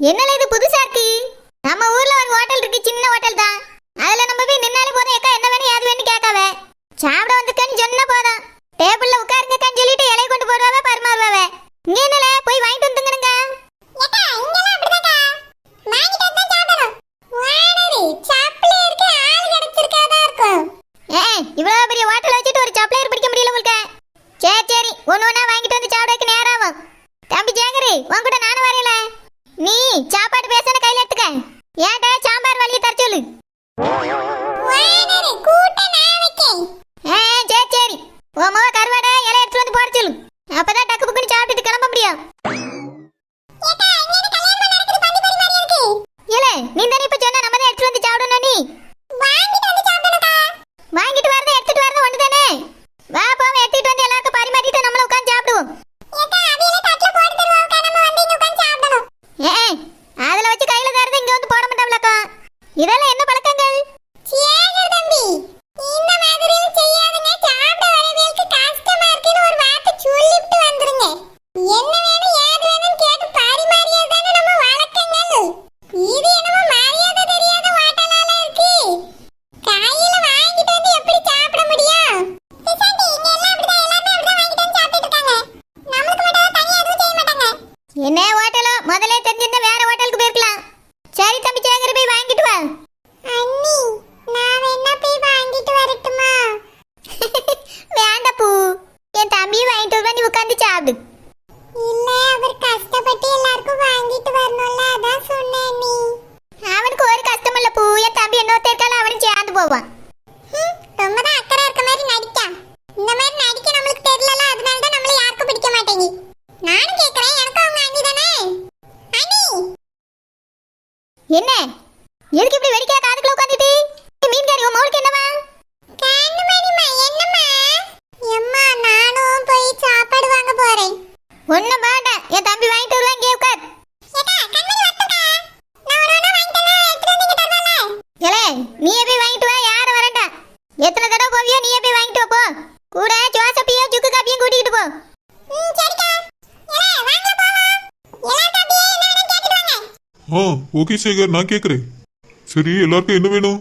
என்னல இது புது ஓகே சேகர் நான் கேட்குறேன் சரி எல்லாருக்கும் என்ன வேணும்?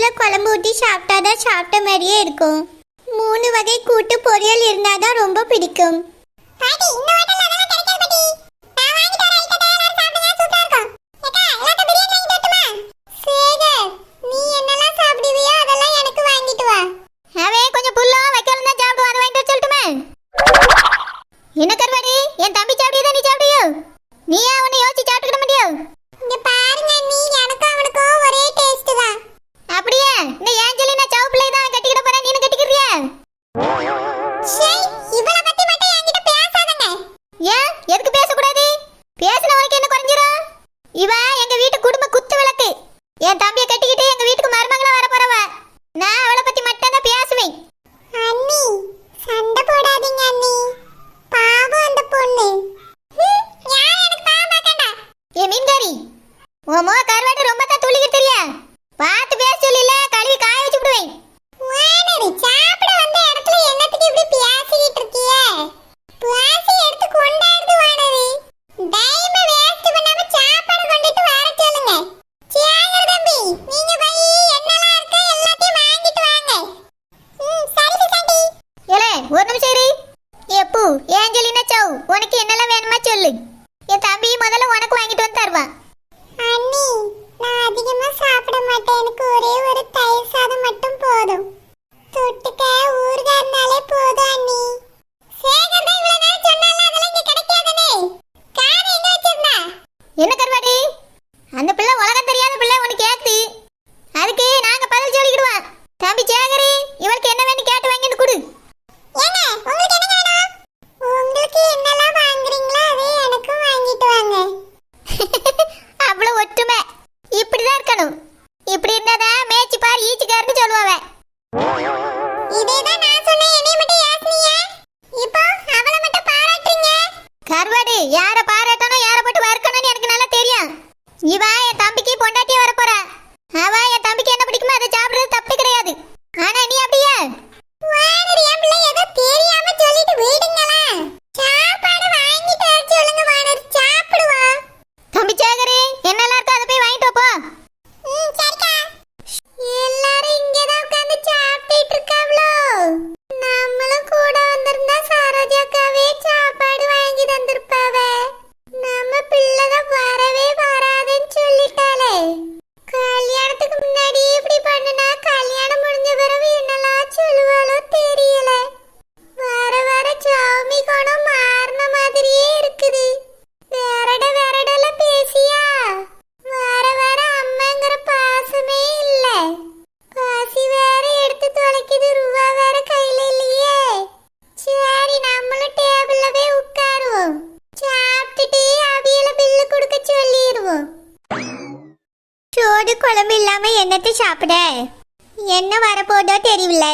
சைடில் குழம்பு ஊற்றி சாப்பிட்டா தான் சாப்பிட்ட மாதிரியே இருக்கும். மூணு வகை கூட்டு பொரியல் இருந்தால் தான் ரொம்ப பிடிக்கும் என்ன கருவாடி? என் தம்பி சாப்பிடியா நீ சாப்பிடியோ நீயா உன்னை யோசிச்சு சாப்பிட்டுக்கிட மாட்டியோ? இவ இல்லாம என்னத்தை சாப்பிட? என்ன வரப்போதோ தெரியல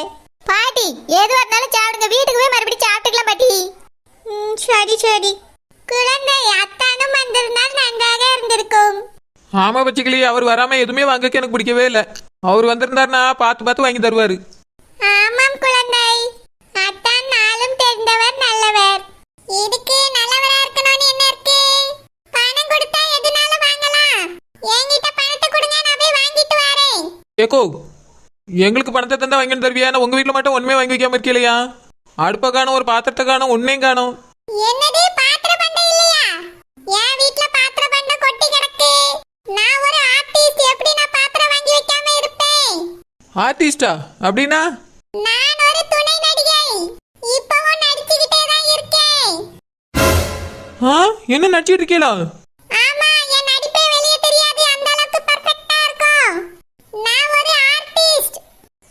பாட்டி எது வரனாலும் சாப்பிடுங்க. வீட்டுக்கு போய் மறுபடியும் சாப்பிட்டுக்கலாம் பாட்டி. ம், சரி சரி. குழந்தை அத்தானும் வந்திருந்தால் நன்றாக இருந்திருக்கும். ஆமா பச்சிக்கலி அவர் வராம எதுவுமே வாங்கக்க எனக்கு பிடிக்கவே இல்லை. அவர் வந்திருந்தாருன்னா பார்த்து பார்த்து வாங்கி தருவாரு. ஆமாம் குழந்தை. அத்தான் நாளும் தெரிந்தவர் நல்லவர். இதுக்கு நல்லவரா இருக்கணும்னு என்ன இருக்கு? ஏக்கோ எங்களுக்கு பணத்தை தந்தா வாங்கி தருவியா? உங்க வீட்டில் மட்டும் ஒண்ணுமே வாங்கி வைக்காம இருக்கலையா அடுப்பை காணும் ஒரு பாத்திரத்தை காணும் ஒன்னையும் காணும். என்னது பாத்திர பண்டம் இல்லையா? என் வீட்ல பாத்திர பண்டம் கொட்டி கிடக்கு. நான் ஒரு ஆர்டிஸ்ட் எப்படி நான் பாத்திரம் வாங்கி வைக்காம இருப்பேன்? ஆர்டிஸ்டா அப்படின்னா? நான் ஒரு துணை நடிகை. இப்பவும் நடிச்சுக்கிட்டே தான் இருக்கேன். ஆ? என்ன நடிச்சிட்டு இருக்கீங்களா ஆமா என் நடிப்பே வெளியே தெரியாது அந்த அளவுக்கு பெர்ஃபெக்ட்டா இருக்கும் நான் ஒரு ஆர்டிஸ்ட்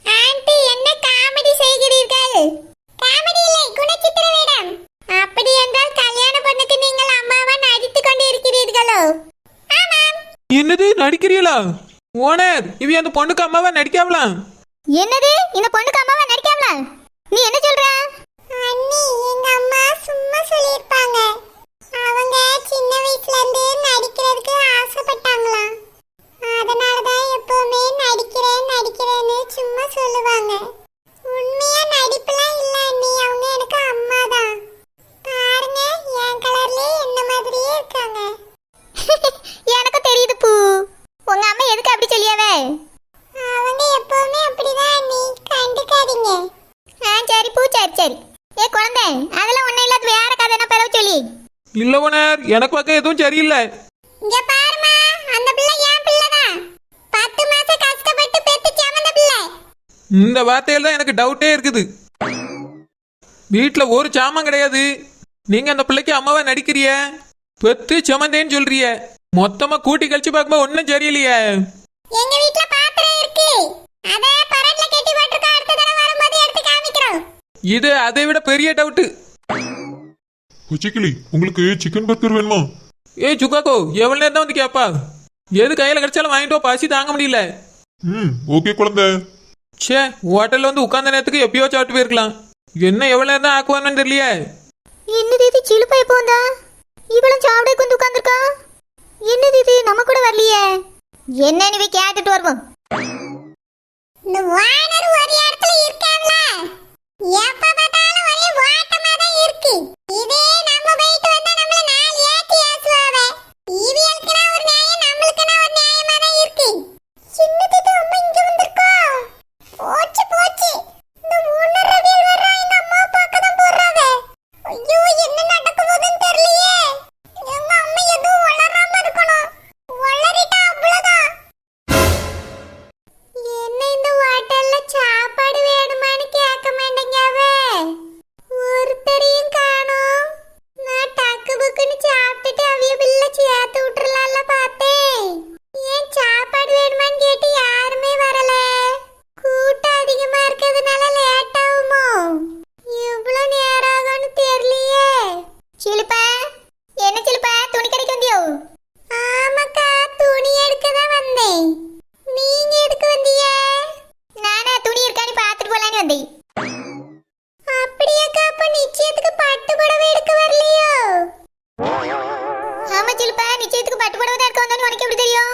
ஆன்ட்டி என்ன காமெடி செய்கிறீர்கள் காமெடி இல்லை குணச்சித்திர வேடம் அப்படி என்றால் கல்யாண பொண்ணுக்கு நீங்கள் அம்மாவா நடித்துக் கொண்டு ஆமாம் என்னது நடிக்கிறீங்களா ஓனர் இவ அந்த பொண்ணுக்கு அம்மாவா நடிக்காமலாம் என்னது இந்த பொண்ணுக்கு அம்மாவா நடிக்காமல? நீ என்ன சொல்ற? அண்ணி எங்க அம்மா சும்மா சொல்லியிருப்பாங்க. அவங்க சின்ன வயசுல இருந்து நடிக்கிறதுக்கு ஆசைப்பட்டாங்களாம் அதனால தான் எப்பவுமே நடிக்கிறேன் நடிக்கிறேன்னு சும்மா சொல்லுவாங்க. உண்மையா நடிப்புலாம் இல்ல அண்ணி அவங்க எனக்கு அம்மா தான் பாருங்க என் கலர்லயே என்ன மாதிரியே இருக்காங்க எனக்கு தெரியுது பூ உங்க அம்மா எதுக்கு அப்படி சொல்லியாவே அவங்க எப்பவுமே அப்படிதான் அண்ணி கண்டுக்காதீங்க ஆ சரி பூ சரி சரி ஏ குழந்தை அதெல்லாம் ஒன்றும் இல்லாத வேற கதை என்ன பிறகு சொல்லி இல்ல ஓனர் எனக்கு பார்க்க எதுவும் சரியில்லை. இங்க பாருமா அந்த பிள்ளை என் பிள்ளை தான் பத்து மாசம் கஷ்டப்பட்டு பெத்து சமந்த பிள்ளை. இந்த வார்த்தையில தான் எனக்கு டவுட்டே இருக்குது. வீட்டில் ஒரு சாமான் கிடையாது. நீங்க அந்த பிள்ளைக்கு அம்மாவா நடிக்கிறிய? பெத்து சுமந்தேன்னு சொல்றிய. மொத்தமா கூட்டி கழிச்சு பார்க்கும்போது ஒன்றும் சரியில்லையே. எங்க வீட்ல பாத்திரம் இருக்கு. அத பரட்ல கட்டி போட்டிருக்கோம். அடுத்த தடவை வரும்போது எடுத்து காமிக்கிறோம். இது அதை விட பெரிய டவுட்டு பச்சைக்கிளி உங்களுக்கு சிக்கன் பர்கர் வேணுமா? ஏய் சுக்காக்கோ எவ்வளோ நேரம் தான் வந்து கேப்பா? எது கையில் கிடைச்சாலும் வாங்கிட்டு பசி தாங்க முடியல. ம் ஓகே குழந்தை. ச்சே ஹோட்டலில் வந்து உட்கார்ந்த நேரத்துக்கு எப்பயோ சாப்பிட்டு போயிருக்கலாம். என்ன எவ்வளோ நேரம் தான் ஆக்குவானு தெரியலையே. என்னது இது சிலுப்பா எப்போ வந்தா? இவளும் சாப்பிட வந்து உட்காந்துருக்கா என்னது இது நம்ம கூட வரலையே. என்னன்னு போய் கேட்டுட்டு வருவோம். இந்த வானர் ஒரு இடத்துல இருக்கான்ல. எப்ப பார்த்தாலும் ஒரே வாட்டமா தான் இருக்கு. இதே நம்ம போயிட்டு வந்தா நம்மள நாலு ஏத்தி ஏசுவாவ இவியலுக்குனா ஒரு நியாயம் நம்மளுக்குனா ஒரு நியாயமா தான் இருக்கு. பட்டு புடவை தான் எடுக்க வந்தோன்னு உனக்கு எப்படி தெரியும்?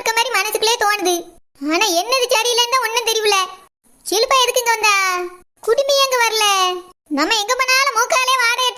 இருக்க மாதிரி மனசுக்குள்ளே தோணுது. ஆனா என்னது சரியில்லைன்னு ஒன்னும் தெரியல. சிலுப்பா எதுக்கு இங்க வந்தா? குடுமி எங்க வரல? நம்ம எங்க பண்ணாலும் மூக்காலே வாடகை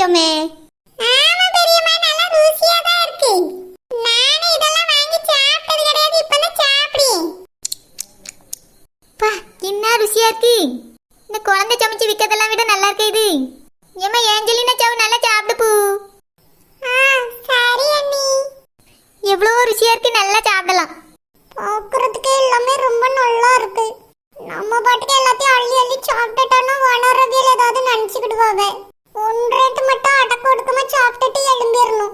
வாங்கிட்டோமே. ஆமா பெரியம்மா நல்லா ருசியா தான் கிடையாது இப்போ தான் பா என்ன ருசியா இருக்கு? இந்த குழந்தை சமைச்சு விட நல்லா இருக்கு இது. சவு நல்லா சாப்பிடு பூ. சரி அண்ணி. எவ்வளோ ருசியா இருக்கு நல்லா சாப்பிடலாம். பார்க்கறதுக்கே எல்லாமே ரொம்ப நல்லா இருக்கு. நம்ம பாட்டுக்கு எல்லாத்தையும் அள்ளி அள்ளி சாப்பிட்டுட்டோன்னா வளரதில் ஏதாவது நினச்சிக்கிடுவாவே ಒಂದ್ ರೇಟ್ ಮಟ್ಟ ಆಟ ಕೊಡ್ಕಮ ಚಾಪ್ಟಟಿ ಎಳಂಬಿರ್ನು